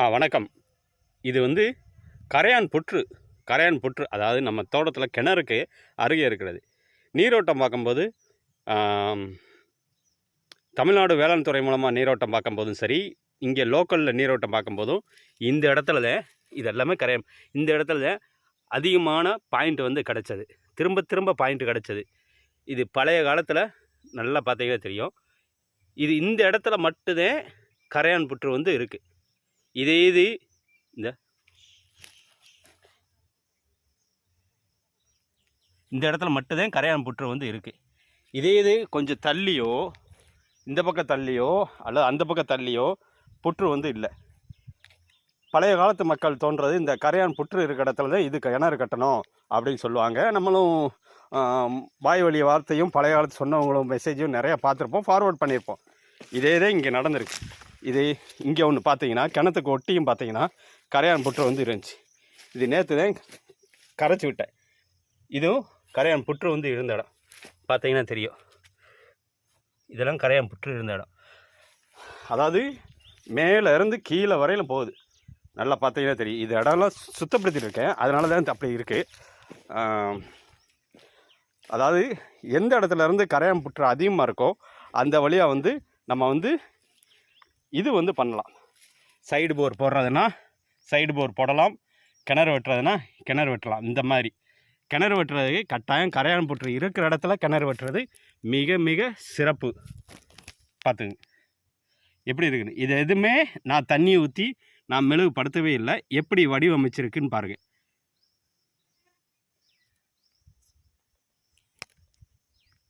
ஆ வணக்கம். இது வந்து கரையான் புற்று கரையான் புற்று அதாவது நம்ம தோட்டத்தில் கிணறுக்கு அருகே இருக்கிறது. நீரோட்டம் பார்க்கும்போது தமிழ்நாடு வேளாண் துறை மூலமாக நீரோட்டம் பார்க்கும்போதும் சரி இங்கே லோக்கலில் நீரோட்டம் பார்க்கும்போதும் இந்த இடத்துல இது எல்லாமே கரையான் இந்த இடத்துல அதிகமான பாயிண்ட் வந்து கிடச்சது. திரும்ப திரும்ப பாயிண்ட் கிடச்சது. இது பழைய காலத்தில் நல்லா பார்த்தீங்கன்னா தெரியும். இது இந்த இடத்துல மட்டும்தான் கரையான் புற்று வந்து இருக்குது இதே இது இந்த. இந்த இடத்துல மட்டும்தான் கரையான் புற்று வந்து இருக்குது இதே இது கொஞ்சம் தள்ளியோ இந்த பக்கம் தள்ளியோ அல்லது அந்த பக்கம் தள்ளியோ புற்று வந்து இல்லை. பழைய காலத்து மக்கள் தோன்றது இந்த கரையான் புற்று இருக்கிற இடத்துல தான் இது கிணறு கட்டணும் அப்படின்னு சொல்லுவாங்க. நம்மளும் வாய் வழி வார்த்தையும் பழைய காலத்து சொன்னவங்களும் மெசேஜும் நிறையா பார்த்துருப்போம் ஃபார்வேர்ட் பண்ணியிருப்போம். இதே தான் இங்கே நடந்திருக்கு. இது இங்கே ஒன்று பார்த்தீங்கன்னா கிணத்துக்கு ஒட்டியும் பார்த்தீங்கன்னா கரையான் புற்று வந்து இருந்துச்சு. இது நேற்று தான் கரைச்சி விட்டேன். இதுவும் கரையான் புற்று வந்து இருந்த இடம். பார்த்தீங்கன்னா தெரியும். இதெல்லாம் கரையான் புற்று இருந்த இடம். அதாவது மேலே இருந்து கீழே வரையிலும் போகுது. நல்லா பார்த்தீங்கன்னா தெரியும். இது இடம்லாம் சுத்தப்படுத்திட்டு இருக்கேன். அதனால தான் அப்படி இருக்குது அதாவது எந்த இடத்துல இருந்து கரையான் புற்று அதிகமாக இருக்கோ அந்த வழியாக வந்து நம்ம வந்து இது வந்து பண்ணலாம். சைடு போர் போடுறதுனா சைடு போர் போடலாம். கிணறு வெட்டுறதுனா கிணறு வெட்டலாம். இந்த மாதிரி. கிணறு வெட்டுறதுக்கு கட்டாயம் கரையான் புற்று இருக்கிற இடத்துல கிணறு வெட்டுறது மிக மிக சிறப்பு. பார்த்துங்க. எப்படி இருக்குது இது எதுவுமே நான் தண்ணி ஊற்றி நான் மெழுகுபடுத்தவே இல்லை. எப்படி வடிவமைச்சிருக்குன்னு பாருங்கள்